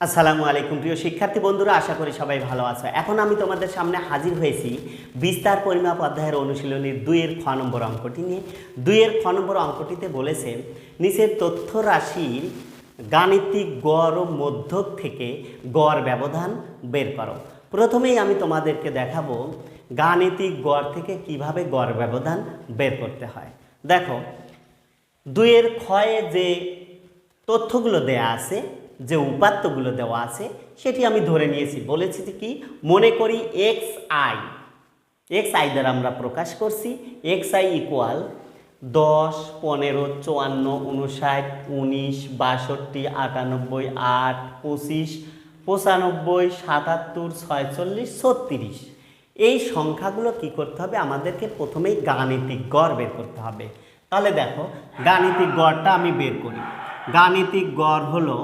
আসসালামু আলাইকুম। প্রিয় শিক্ষার্থী বন্ধুরা, আশা করি সবাই ভালো আছো। এখন আমি তোমাদের সামনে হাজির হয়েছি বিস্তার পরিমাপ অধ্যায়ের অনুশীলনীর দুইয়ের খ নম্বর অঙ্কটি নিয়ে। দুইয়ের খ নম্বর অঙ্কটিতে বলেছে, নিচের তথ্য রাশির গাণিতিক গড় ও মধ্যক থেকে গড় ব্যবধান বের করো। প্রথমেই আমি তোমাদেরকে দেখাবো গাণিতিক গড় থেকে কীভাবে গড় ব্যবধান বের করতে হয়। দেখো, দুইয়ের ক্ষয়ে যে তথ্যগুলো দেয়া আছে যে উপাত্তগুলো দেওয়া আছে, সেটি আমি ধরে নিয়েছি। বলেছি যে কি? মনে করি এক্স আই এক্স আই দ্বারা আমরা প্রকাশ করছি এক্স আই ইকুয়াল দশ, পনেরো, চুয়ান্ন, উনষাট, উনিশ, বাষট্টি, আটানব্বই, আট, পঁচিশ, পঁচানব্বই, সাতাত্তর, ছয়চল্লিশ, ছত্রিশ। এই সংখ্যাগুলো কি করতে হবে? আমাদেরকে প্রথমেই গাণিতিক গড় বের করতে হবে। তাহলে দেখো, গাণিতিক গড়টা আমি বের করি। গাণিতিক গড় হলো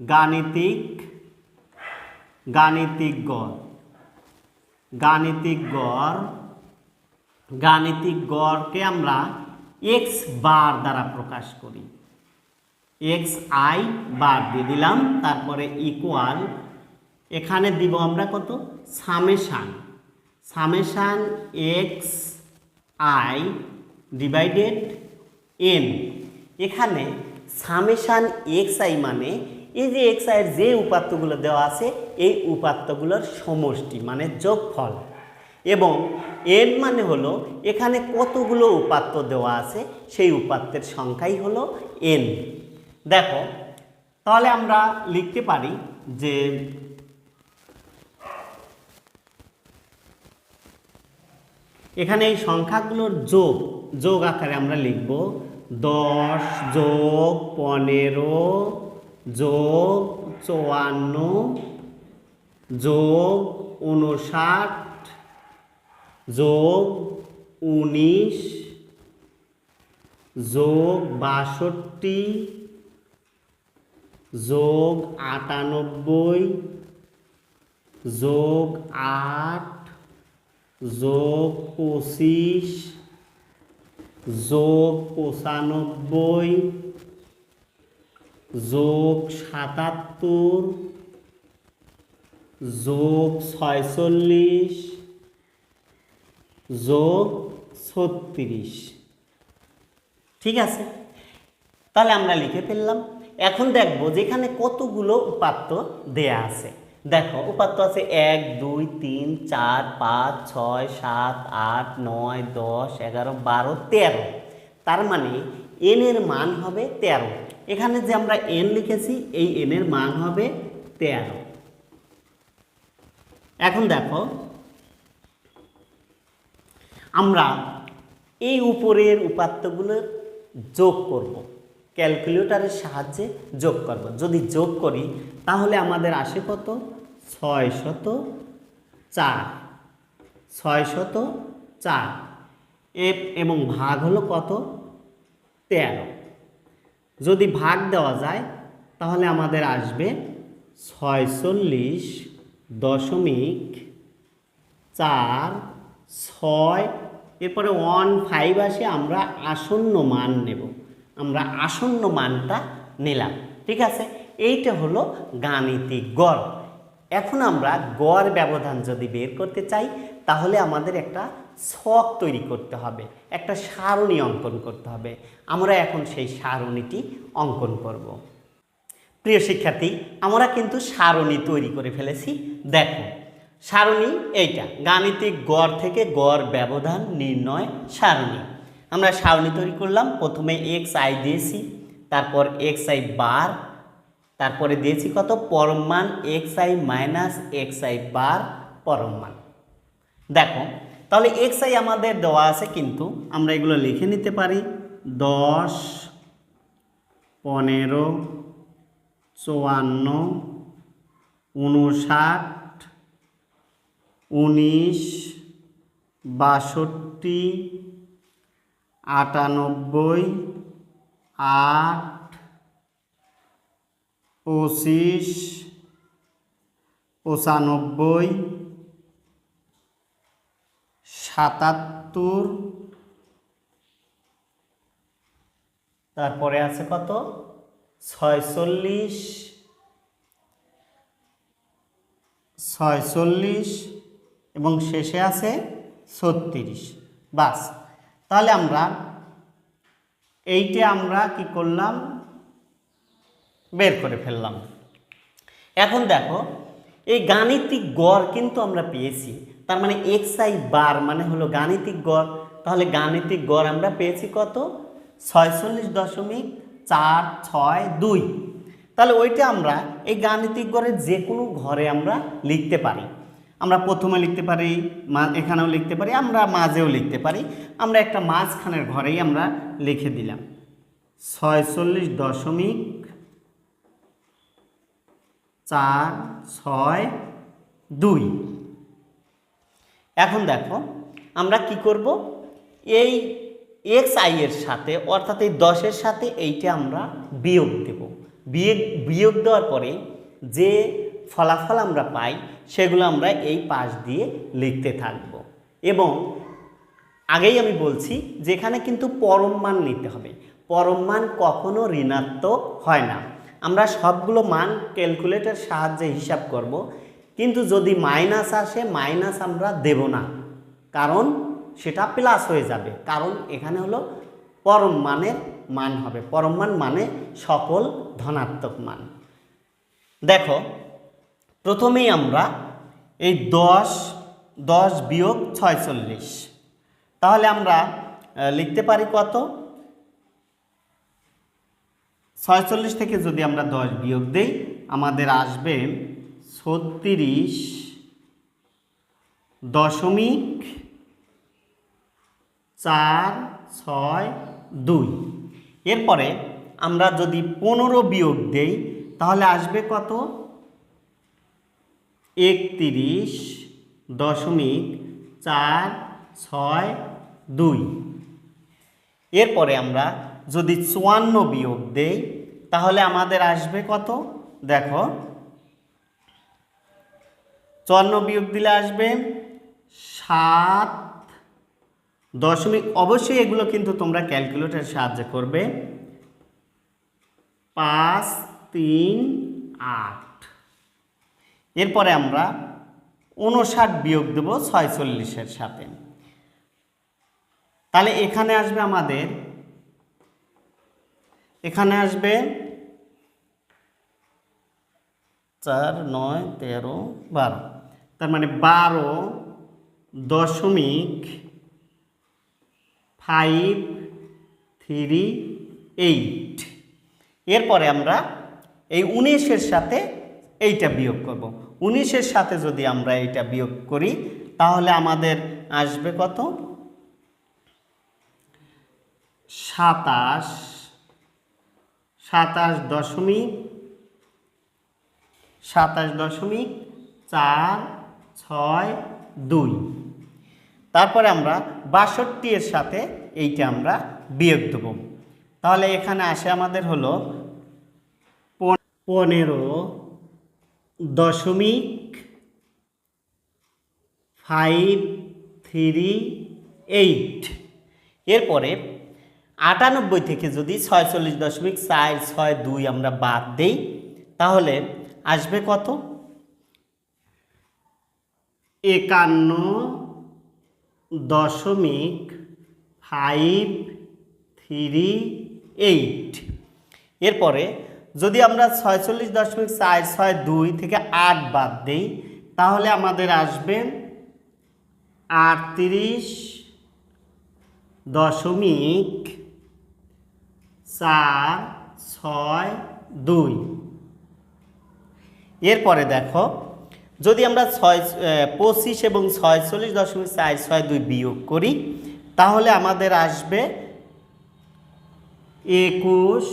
গাণিতিক গাণিতিক গড় গাণিতিক গড়, গাণিতিক গড়কে আমরা এক্স বার দ্বারা প্রকাশ করি। এক্স আই বার দিয়ে দিলাম, তারপরে ইকুয়াল এখানে দিব আমরা কত? Summation summation X I divided N এখানে সামেশান এক্স আই মানে এই যে এক্স আয়ের যে উপাত্তগুলো দেওয়া আছে, এই উপাত্তগুলোর সমষ্টি মানে যোগফল। এবং এন মানে হলো, এখানে কতগুলো উপাত্ত দেওয়া আছে, সেই উপাত্তের সংখ্যাই হলো এন দেখো, তাহলে আমরা লিখতে পারি যে, এখানে এই সংখ্যাগুলোর যোগ যোগ আকারে আমরা লিখব দশ যোগ পনেরো যোগ চুয়ান্ন যোগ উনষাট যোগ উনিশ যোগ বাষট্টি যোগ আটানব্বই যোগ আট যোগ পঁচিশ যোগ পঁচানব্বই যোগ সাতাত্তর, যোগ ছয়চল্লিশ, যোগ ছত্রিশ। ঠিক আছে? তাহলে আমরা লিখে ফেললাম। এখন দেখব যেখানে কতগুলো উপাত্ত দেয়া আছে। দেখো, উপাত্ত আছে এক, দুই, তিন, চার, পাঁচ, ছয়, সাত, আট, নয়, দশ, এগারো, বারো, তেরো। তার মানে এন এর মান হবে তেরো। এখানে যে আমরা এন লিখেছি, এই এন এর মান হবে তেরো। এখন দেখো, আমরা এই উপরের উপাত্তগুলো যোগ করব। ক্যালকুলেটরের সাহায্যে যোগ করব। যদি যোগ করি, তাহলে আমাদের আসে কত? ছয় শত চার। ছয় শত চার। এবং ভাগ হলো কত? তেরো। যদি ভাগ দেওয়া যায়, তাহলে আমাদের আসবে ছয়চল্লিশ দশমিক চার ছয়। এরপরে ওয়ান ফাইভ আসে, আমরা আসন্ন মান নেব। আমরা আসন্ন মানটা নিলাম। ঠিক আছে? এইটা হলো গাণিতিক গড়। এখন আমরা গড় ব্যবধান যদি বের করতে চাই, তাহলে আমাদের একটা ছক তৈরি করতে হবে, একটা সারণী অঙ্কন করতে হবে। আমরা এখন সেই সারণীটি অঙ্কন করব। প্রিয় শিক্ষার্থী, আমরা কিন্তু সারণী তৈরি করে ফেলেছি। দেখো, সারণী এইটা, গাণিতিক গড় থেকে গড় ব্যবধান নির্ণয় সারণী। আমরা সারণী তৈরি করলাম, প্রথমে এক্স আই দিয়েছি, তারপর এক্স আই বার, তারপরে দিয়েছি কত? পরম মান X I minus X I bar, পরম মান। দেখো তাহলে এক্স আই আমাদের দেওয়া আছে কিন্তু আমরা এগুলো লিখে নিতে পারি। দশ, পনেরো, চুয়ান্ন, উনষাট, উনিশ, বাষট্টি, আটানব্বই, আট, পঁচিশ, পঁচানব্বই সাতাত্তর। তারপরে আছে কত? ছয়চল্লিশ। ছয়চল্লিশ এবং শেষে আছে ছত্রিশ। বাস, তাহলে আমরা এইটে আমরা কি করলাম? বের করে ফেললাম। এখন দেখো, এই গাণিতিক গড় কিন্তু আমরা পেয়েছি। তার মানে এক্স আই বার মানে হলো গাণিতিক গড়। তাহলে গাণিতিক গড় আমরা পেয়েছি কত? ছয়চল্লিশ দশমিক চার ছয় দুই। তাহলে ওইটা আমরা এই গাণিতিক গড়ের যে কোনো ঘরে আমরা লিখতে পারি। আমরা প্রথমে লিখতে পারি এখানেও লিখতে পারি, আমরা মাঝেও লিখতে পারি। আমরা একটা মাঝখানের ঘরেই আমরা লিখে দিলাম। ছয়চল্লিশ দশমিক চার ছয় দুই। এখন দেখো, আমরা কি করব? এই এক্স আই এর সাথে, অর্থাৎ এই দশের সাথে এইটা আমরা বিয়োগ দেব। বিয়োগ বিয়োগ দেওয়ার পরে যে ফলাফল আমরা পাই, সেগুলো আমরা এই পাশ দিয়ে লিখতে থাকব। এবং আগেই আমি বলছি যেখানে কিন্তু পরম মান নিতে হবে। পরম মান কখনো ঋণাত্মক হয় না। আমরা সবগুলো মান ক্যালকুলেটর সাহায্যে হিসাব করব। কিন্তু যদি মাইনাস আসে মাইনাস আমরা দেব না। কারণ সেটা প্লাস হয়ে যাবে। কারণ এখানে হলো পরম মানের মান হবে। পরম মান মানে সকল ধনাত্মক মান। দেখো, প্রথমেই আমরা এই দশ দশ বিয়োগ ছয়চল্লিশ। তাহলে আমরা লিখতে পারি কত? ছয়চল্লিশ থেকে যদি আমরা দশ বিয়োগ দেই, আমাদের আসবে ছত্রিশ দশমিক চার ছয় দুই। এরপরে আমরা যদি পনেরো বিয়োগ দেই, তাহলে আসবে কত? একত্রিশ দশমিক চার ছয় দুই। এরপরে আমরা যদি চুয়ান্ন বিয়োগ দেই, তাহলে আমাদের আসবে কত? দেখো চুয়ান্ন বিয়োগ দিলে আসবে সাত দশমিক। অবশ্যই এগুলো কিন্তু তোমরা ক্যালকুলেটর সাহায্যে করবে। পাঁচ, তিন, আট। এরপরে আমরা উনষাট বিয়োগ দেব ছয়চল্লিশের সাথে। তাহলে এখানে আসবে আমাদের, এখানে আসবে চার, নয়, তেরো, বারো। তার মানে বারো দশমিক ফাইভ থ্রি এইট এরপরে আমরা এই উনিশের সাথে এইটা বিয়োগ করব। উনিশের সাথে যদি আমরা এইটা বিয়োগ করি, তাহলে আমাদের আসবে কত? সাতাশ সাতাশ দশমিক সাতাশ দশমিক চার ছয়, দুই। তারপরে আমরা বাষট্টি এর সাথে এইটা আমরা বিয়োগ দেব। তাহলে এখানে আসে আমাদের হলো পন- পনেরো দশমিক ফাইভ থ্রি এইট। এরপরে আটানব্বই থেকে যদি ছয়চল্লিশ দশমিক চার, ছয়, দুই আমরা বাদ দেই, তাহলে আসবে কত? একান্ন দশমিক ফাইভ থ্রি এইট এরপরে যদি আমরা ছয়চল্লিশ দশমিক চার ছয় দুই থেকে আট বাদ দেই, তাহলে আমাদের আসবে আটত্রিশ দশমিক চার ছয় দুই। এরপরে দেখো যদি আমরা ছয় পঁচিশ এবং ছয়চল্লিশ দশমিক চার, ছয় দুই বিয়োগ করি, তাহলে আমাদের আসবে একুশ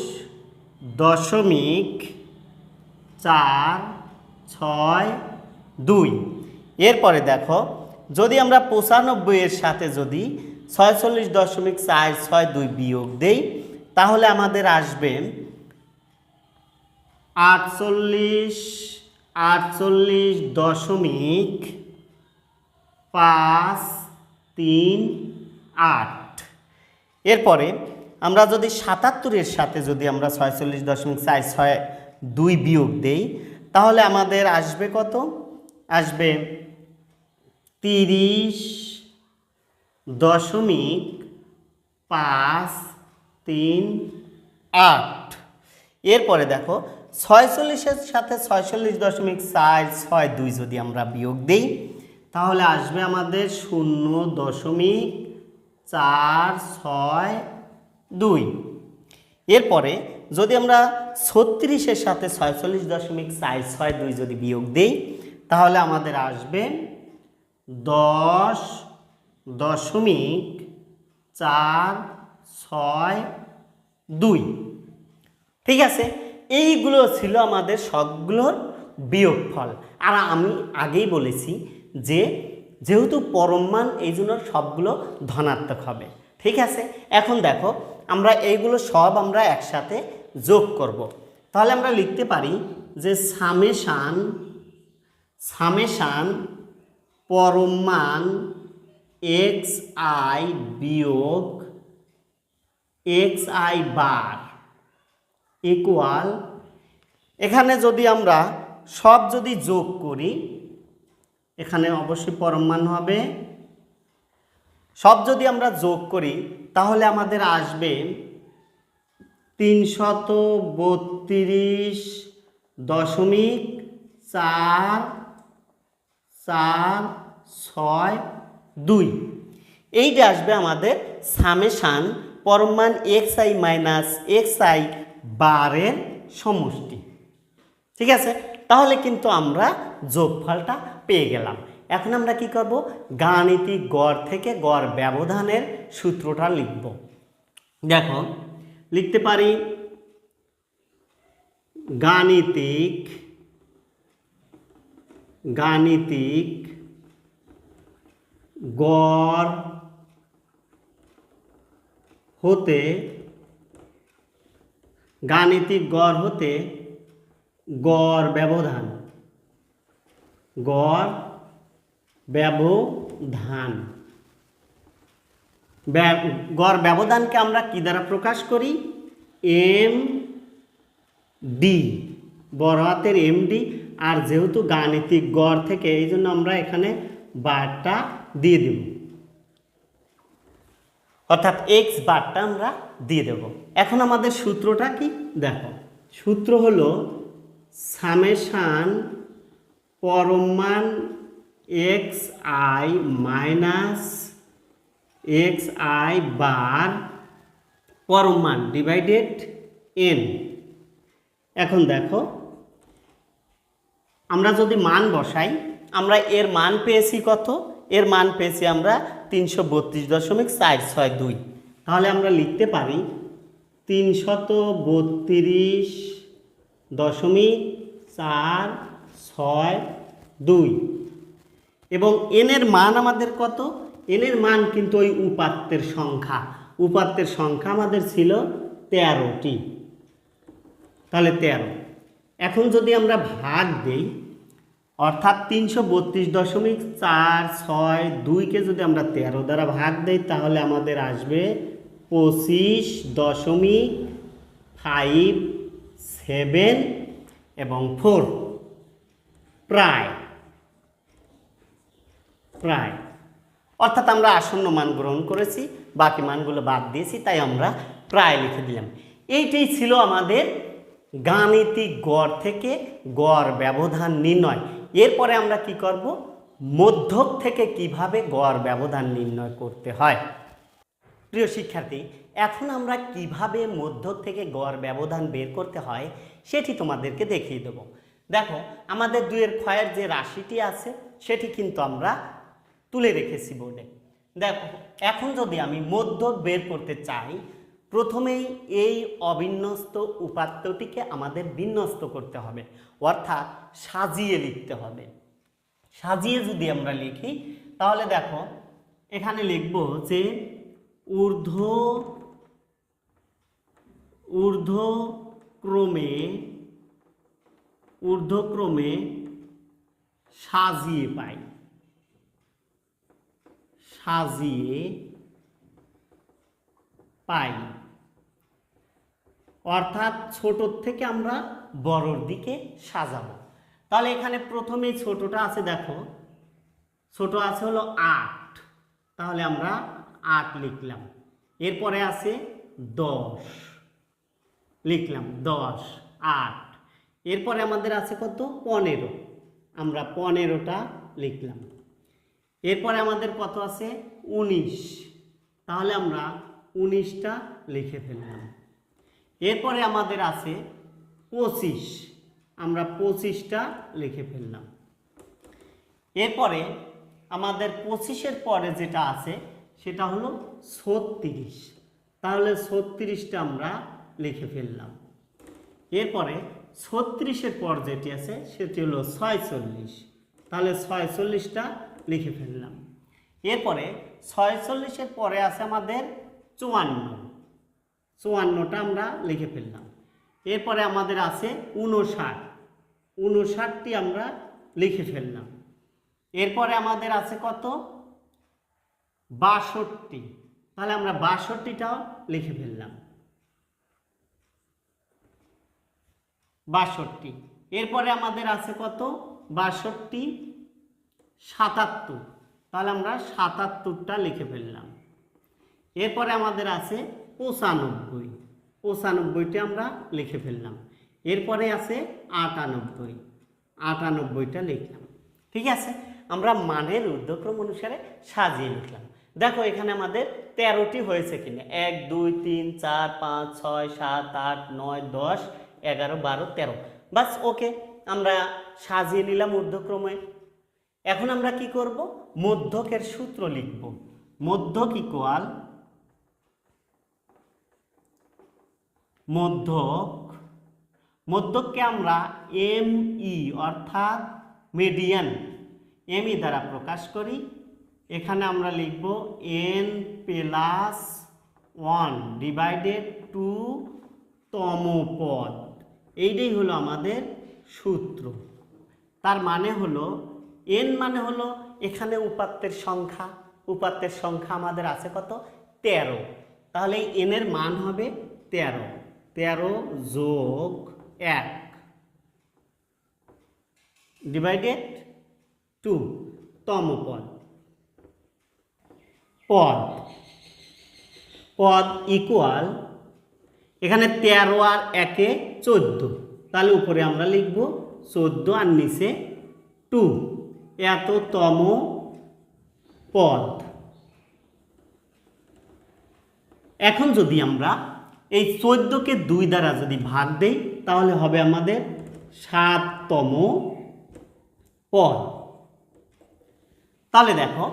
দশমিক চার, ছয় দুই। এরপরে দেখো, যদি আমরা পঁচানব্বই এর সাথে যদি ছয়চল্লিশ দশমিক চার, ছয় দুই বিয়োগ দেই, তাহলে আমাদের আসবে আটচল্লিশ আটচল্লিশ দশমিক পাঁচ তিন আট। এরপরে আমরা যদি সাতাত্তরের সাথে যদি আমরা ছয়চল্লিশ দশমিক চার ছয় দুই বিয়োগ দেই, তাহলে আমাদের আসবে কত? আসবে তিরিশ দশমিক পাঁচ তিন আট। এরপরে দেখো ছয়চল্লিশের সাথে ছয়চল্লিশ দশমিক চার ছয় দুই যদি আমরা বিয়োগ দিই, তাহলে আসবে আমাদের শূন্য দশমিক চার ছয় দুই। এরপরে যদি আমরা ছত্রিশের সাথে ছয়চল্লিশ দশমিক চার ছয় দুই যদি বিয়োগ দিই, তাহলে আমাদের আসবে দশ দশমিক চার ছয় দুই। ঠিক আছে? এইগুলো ছিল আমাদের সবগুলোর বিয়োগফল। আর আমি আগেই বলেছি যে যেহেতু পরমমান এই জন্য সবগুলো ধনাত্মক হবে। ঠিক আছে? এখন দেখো, আমরা এইগুলো সব আমরা একসাথে যোগ করব। তাহলে আমরা লিখতে পারি যে সামেশান সামেশান পরমান এক্স আই বিয়োগ এক্স আই বার। ইকুয়াল এখানে যদি আমরা সব যদি যোগ করি, এখানে অবশ্যই পরমান হবে। সব যদি আমরা যোগ করি, তাহলে আমাদের আসবে তিনশত বত্রিশ দশমিক চার চার, ছয়, দুই। এইটা আসবে আমাদের summation পরমান X I minus X I বারের সমষ্টি। ঠিক আছে? তাহলে কিন্তু আমরা যোগফলটা পেয়ে গেলাম। এখন আমরা কি করব? গাণিতিক গড় থেকে গড় ব্যবধানের সূত্রটা লিখব। দেখো, লিখতে পারি গাণিতিক গাণিতিক গড় হতে গাণিতিক গড় হতে গড় ব্যবধান। গড় ব্যবধান। ব্যব- গড় ব্যবধানকে আমরা কি দ্বারা প্রকাশ করি? এম ডি, বড় হাতের এম ডি। আর যেহেতু গাণিতিক গড় থেকে, এই জন্য আমরা এখানে বারটা দিয়ে দেব। অর্থাৎ এক্স বারটা আমরা দিয়ে দেব। এখন আমাদের সূত্রটা কি? দেখো, সূত্র হলো summation পরমান X I minus X I bar পরমান divided N এখন দেখো, আমরা যদি মান বসাই, আমরা এর মান পেয়েছি কত? এর মান পেয়েছি আমরা তিনশো বত্রিশ দশমিক চার ছয় দুই। তাহলে আমরা লিখতে পারি তিনশত বত্রিশ দশমিক চার ছয় দুই। এবং এনের মান আমাদের কত? এনের মান কিন্তু ওই উপাত্তের সংখ্যা। উপাত্তের সংখ্যা আমাদের ছিল তেরোটি। তাহলে তেরো। এখন যদি আমরা ভাগ দেই অর্থাৎ তিনশো বত্রিশ দশমিক চার ছয় দুইকে যদি আমরা তেরো দ্বারা ভাগ দেই, তাহলে আমাদের আসবে পঁচিশ দশমিক ফাইভ সেভেন এবং ফোর। প্রায়। প্রায়। অর্থাৎ আমরা আসন্ন মান গ্রহণ করেছি, বাকি মানগুলো বাদ দিয়েছি, তাই আমরা প্রায় লিখে দিলাম। এইটাই ছিল আমাদের গাণিতিক গড় থেকে গড় ব্যবধান নির্ণয়। এরপরে আমরা কি করব? মধ্যক থেকে কীভাবে গড় ব্যবধান নির্ণয় করতে হয়? প্রিয় শিক্ষার্থী, এখন আমরা কীভাবে মধ্যক থেকে গড় ব্যবধান বের করতে হয় সেটি তোমাদেরকে দেখিয়ে দেব। দেখো, আমাদের দুয়ের ক্ষয়ের যে রাশিটি আছে, সেটি কিন্তু আমরা তুলে রেখেছি বোর্ডে। দেখো, এখন যদি আমি মধ্যক বের করতে চাই প্রথমেই এই অবিন্যস্ত উপাত্তটিকে আমাদের বিন্যস্ত করতে হবে, অর্থাৎ সাজিয়ে লিখতে হবে। সাজিয়ে যদি আমরা লিখি, তাহলে দেখো, এখানে লিখব যে ঊর্ধ্ব, ঊর্ধ্বক্রমে ঊর্ধ্বক্রমে সাজিয়ে পাই। সাজিয়ে পাই। অর্থাৎ ছোটোর থেকে আমরা বড়র দিকে সাজাবো। তাহলে এখানে প্রথমেই ছোটটা আছে, দেখো। ছোট আছে হলো আট। তাহলে আমরা আট লিখলাম। এরপরে আছে দশ। লিখলাম দশ, আট। এরপরে আমাদের আছে কত? পনেরো। আমরা পনেরোটা লিখলাম। এরপরে আমাদের কত আছে? উনিশ। তাহলে আমরা উনিশটা লিখে ফেললাম। এরপরে আমাদের আছে পঁচিশ। আমরা পঁচিশটা লিখে ফেললাম। এরপরে আমাদের পঁচিশের পরে যেটা আছে, সেটা হলো ছত্রিশ। তাহলে ছত্রিশটা আমরা লিখে ফেললাম। এরপরে ছত্রিশের পর যেটি আছে, সেটি হলো ছয়চল্লিশ। তাহলে ছয়চল্লিশটা লিখে ফেললাম। এরপরে ছয়চল্লিশের পরে আছে আমাদের চুয়ান্ন। চুয়ান্নটা আমরা লিখে ফেললাম। এরপরে আমাদের আছে উনষাট উনষাটটি আমরা লিখে ফেললাম। এরপরে আমাদের আছে কত? বাষট্টি। তাহলে আমরা বাষট্টিটাও লিখে ফেললাম। বাষট্টি। এরপরে আমাদের আছে কত? বাষট্টি। সাতাত্তর। তাহলে আমরা সাতাত্তরটা লিখে ফেললাম। এরপরে আমাদের আছে পঁচানব্বই। পঁচানব্বইটা আমরা লিখে ফেললাম। এরপরে আছে আটানব্বই। আটানব্বইটা লিখলাম। ঠিক আছে? আমরা মানের ঊর্ধ্বক্রম অনুসারে সাজিয়ে লিখলাম। দেখো এখানে আমাদের তেরোটি হয়েছে কিনা? এক, দুই, তিন, চার, পাঁচ, ছয়, সাত, আট, নয়, দশ, এগারো, বারো, তেরো। বাস, ওকে, আমরা সাজিয়ে নিলাম ঊর্ধ্বক্রমে। এখন আমরা কি করব? মধ্যকের সূত্র লিখব। মধ্যক ইকুয়াল মধ্যক। মধ্যককে আমরা এম ই অর্থাৎ মিডিয়ান এম ই দ্বারা প্রকাশ করি। এখানে আমরা লিখব N plus one divided two তম পদ এইটাই হলো আমাদের সূত্র। তার মানে হলো এন মানে হলো এখানে উপাত্তের সংখ্যা। উপাত্তের সংখ্যা আমাদের আছে কত? তেরো। তাহলে এনের মান হবে তেরো। তেরো যোগ এক। ডিভাইডেড টু তম পদ। পদ। পদ ইকুয়াল এখানে তেরো আর একে চোদ্দ। তাহলে উপরে আমরা লিখব চোদ্দ আর নিচে টু এততম পদ। এখন যদি আমরা এই চোদ্দোকে দুই দ্বারা যদি ভাগ দেই, তাহলে হবে আমাদের সাততম পদ। তাহলে দেখো,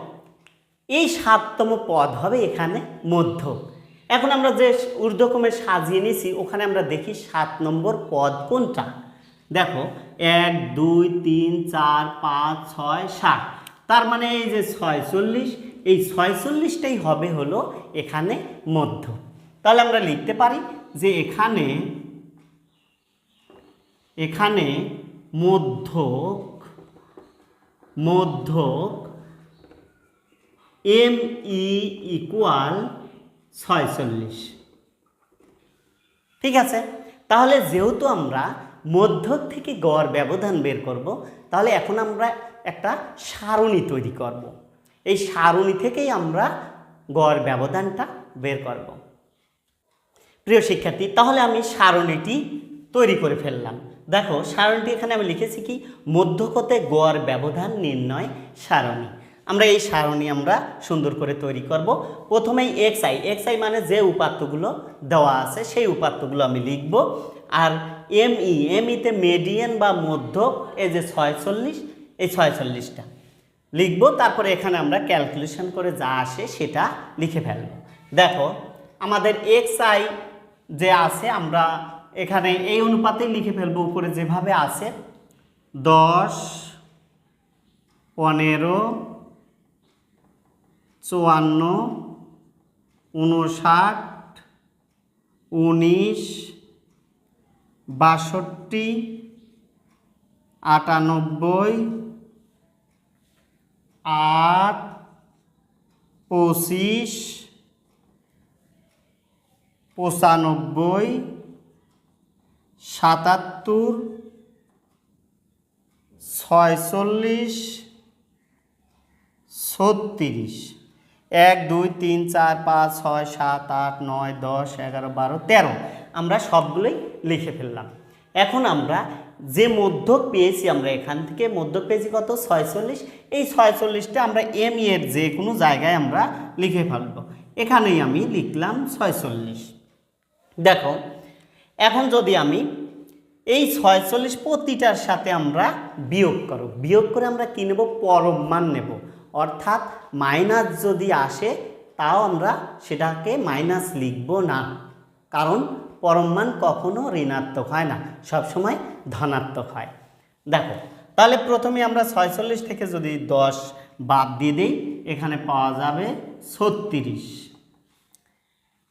এই সাততম পদ হবে এখানে মধ্য এখন আমরা যে ঊর্ধ্বক্রমে সাজিয়ে নিয়েছি, ওখানে আমরা দেখি সাত নম্বর পদ কোনটা? দেখো, এক, দুই, তিন, চার, পাঁচ, ছয়, সাত। তার মানে এই যে ছয়চল্লিশ, এই ছয়চল্লিশটাই হবে হলো এখানে মধ্য তাহলে আমরা লিখতে পারি যে এখানে এখানে মধ্যক মধ্যক এম ই ইকুয়াল ছয়চল্লিশ ঠিক আছে তাহলে যেহেতু আমরা মধ্যক থেকে গড় ব্যবধান বের করব, তাহলে এখন আমরা একটা সারণী তৈরি করব। এই সারণী থেকেই আমরা গড় ব্যবধানটা বের করব। প্রিয় শিক্ষার্থী, তাহলে আমি সারণীটি তৈরি করে ফেললাম। দেখো, সারণীটি এখানে আমি লিখেছি কি? মধ্যকতে গড় ব্যবধান নির্ণয় সারণী। আমরা এই সারণী আমরা সুন্দর করে তৈরি করব। প্রথমেই এক্স আই এক্স আই মানে যে উপাত্তগুলো দেওয়া আছে, সেই উপাত্তগুলো আমি লিখব। আর এম ই এম ইতে মেডিয়ান বা মধ্যক, এই যে ছয়চল্লিশ, এই ছয়চল্লিশটা লিখব। তারপরে এখানে আমরা ক্যালকুলেশন করে যা আসে সেটা লিখে ফেলব। দেখো, আমাদের এক্স আই যে আছে, আমরা এখানে এই অনুপাতেই লিখে ফেলব উপরে যেভাবে আছে, দশ, পনেরো, চুয়ান্ন, উনষাট, উনিশ, বাষট্টি, আটানব্বই, আট, পঁচিশ পঁচানব্বই, সাতাত্তর, ছয়চল্লিশ, ছত্রিশ। এক, দুই, তিন, চার, পাঁচ, ছয়, সাত, আট, নয়, দশ, এগারো, বারো, তেরো। আমরা সবগুলোই লিখে ফেললাম। এখন আমরা যে মধ্যক পেয়েছি, আমরা এখান থেকে মধ্যক পেয়েছি কত? ছয়চল্লিশ। এই ছয়চল্লিশটা আমরা এম এর যে কোনো জায়গায় আমরা লিখে ফেলব। এখানেই আমি লিখলাম ছয়চল্লিশ। দেখো, এখন যদি আমি এই ছয়চল্লিশ প্রতিটার সাথে আমরা বিয়োগ করো, বিয়োগ করে আমরা কী নেব? পরম মান নেব। অর্থাৎ মাইনাস যদি আসে, তাও আমরা সেটাকে মাইনাস লিখব না। কারণ পরম মান কখনো ঋণাত্মক হয় না, সবসময় ধনাত্মক হয়। দেখো, তাহলে প্রথমে আমরা ছয়চল্লিশ থেকে যদি দশ বাদ দিয়ে দিই, এখানে পাওয়া যাবে ছত্রিশ।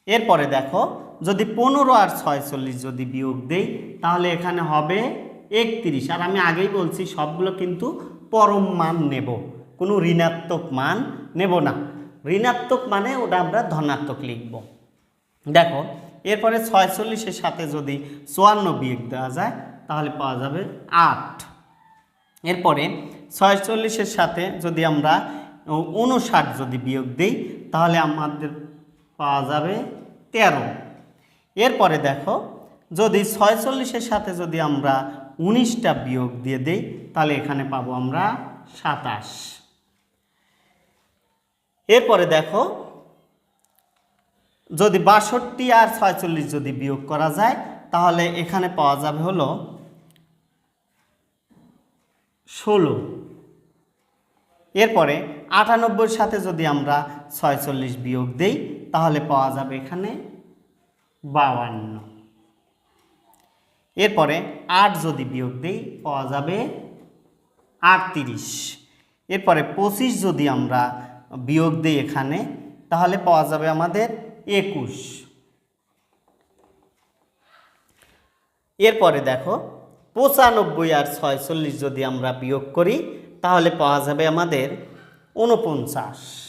এরপরে দেখো যদি পনেরো আর ছয়চল্লিশ যদি বিয়োগ দেই, তাহলে এখানে হবে একত্রিশ। আর আমি আগেই বলছি, সবগুলো কিন্তু পরম মান নেব। কোনো ঋণাত্মক মান নেব না। ঋণাত্মক মানে ওটা আমরা ধনাত্মক লিখব। দেখো, এরপরে ছয়চল্লিশের সাথে যদি চুয়ান্ন বিয়োগ দেওয়া যায়, তাহলে পাওয়া যাবে আট। এরপরে ছয়চল্লিশের সাথে যদি আমরা উনষাট যদি বিয়োগ দিই, তাহলে আমাদের পাওয়া যাবে তেরো। এরপরে দেখো, যদি ছয়চল্লিশের সাথে যদি আমরা উনিশটা বিয়োগ দিয়ে দেই, তাহলে এখানে পাবো আমরা সাতাশ। এরপরে দেখো, যদি বাষট্টি আর ছয়চল্লিশ যদি বিয়োগ করা যায়, তাহলে এখানে পাওয়া যাবে হলো ষোলো। এরপরে আটানব্বইয়ের সাথে যদি আমরা ছয়চল্লিশ বিয়োগ দেই, তাহলে পাওয়া যাবে এখানে বাউান্ন এরপরে আট যদি বিয়োগ দেই, পাওয়া যাবে আটত্রিশ। এরপরে পঁচিশ যদি আমরা বিয়োগ দিই এখানে, তাহলে পাওয়া যাবে আমাদের একুশ। এরপরে দেখো, পঁচানব্বই আর ছয়চল্লিশ যদি আমরা বিয়োগ করি, তাহলে পাওয়া যাবে আমাদের উনপঞ্চাশ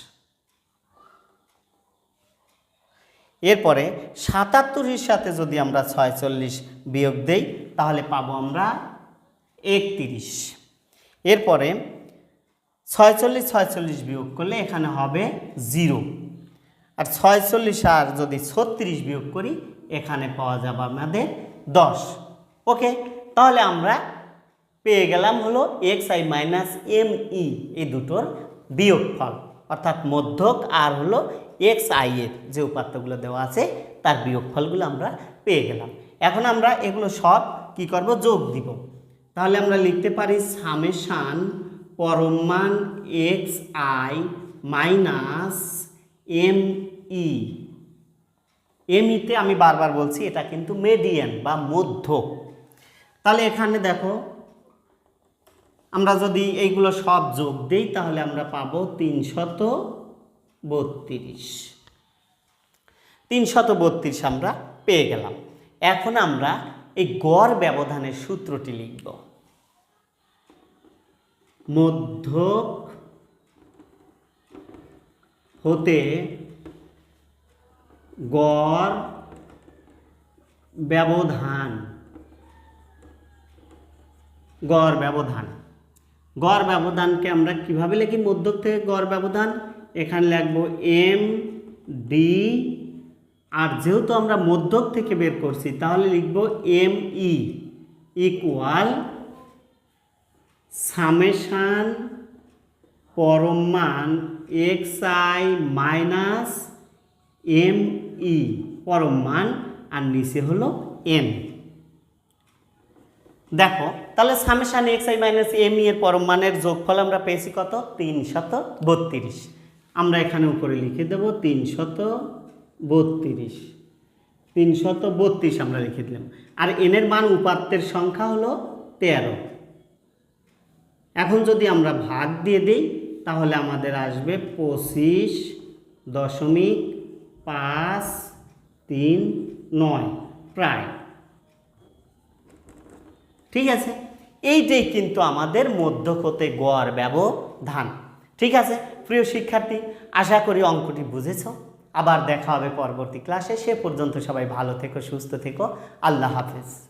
এরপরে সাতাত্তরের সাথে যদি আমরা ছয়চল্লিশ বিয়োগ দেই, তাহলে পাবো আমরা একত্রিশ। এরপরে ছয়চল্লিশ ছয়চল্লিশ বিয়োগ করলে এখানে হবে জিরো। আর ছয়চল্লিশ আর যদি ছত্রিশ বিয়োগ করি, এখানে পাওয়া যাবে আমাদের দশ। ওকে, তাহলে আমরা পেয়ে গেলাম হলো X I minus M E, এই দুটোর বিয়োগফল, অর্থাৎ মধ্যক আর হলো এক্স আই এর যে উপাত্তগুলো দেওয়া আছে, তার বিয়োগফলগুলো আমরা পেয়ে গেলাম। এখন আমরা এগুলো সব কি করব? যোগ দিব। তাহলে আমরা লিখতে পারি summation পরমান X I minus M E M ইতে আমি বারবার বলছি, এটা কিন্তু মেডিয়ান বা মধ্য। তাহলে এখানে দেখো, আমরা যদি এইগুলো সব যোগ দিই, তাহলে আমরা পাবো তিনশত বত্রিশ। তিনশত বত্রিশ আমরা পেয়ে গেলাম। এখন আমরা এই গড় ব্যবধানের সূত্রটি লিখব। মধ্যক হতে গড় ব্যবধান গড় ব্যবধান। গড় ব্যবধানকে আমরা কীভাবে লিখি? মধ্যক থেকে গড় ব্যবধান? এখানে লিখব এম ডি আর যেহেতু আমরা মধ্যক থেকে বের করছি, তাহলে লিখব M E equal summation পরমান X I minus M E পরম মান, আর নিচে হলো এম দেখো, তাহলে summation X I minus M E এর পরম মানের যোগফল আমরা পেয়েছি কত? তিন বত্রিশ। আমরা এখানে উপরে লিখে দেব তিন শত বত্রিশ। তিন শত বত্রিশ আমরা লিখে দিলাম। আর এনের মান উপাত্তের সংখ্যা হলো তেরো। এখন যদি আমরা ভাগ দিয়ে দিই, তাহলে আমাদের আসবে পঁচিশ দশমিক পাঁচ তিন নয় প্রায়। ঠিক আছে? এইটাই কিন্তু আমাদের মধ্যকতে গড় ব্যবধান। ঠিক আছে? প্রিয় শিক্ষার্থী, আশা করি অঙ্কটি বুঝেছ। আবার দেখা হবে পরবর্তী ক্লাসে সে পর্যন্ত সবাই ভালো থেকো, সুস্থ থেকো। আল্লাহ হাফেজ।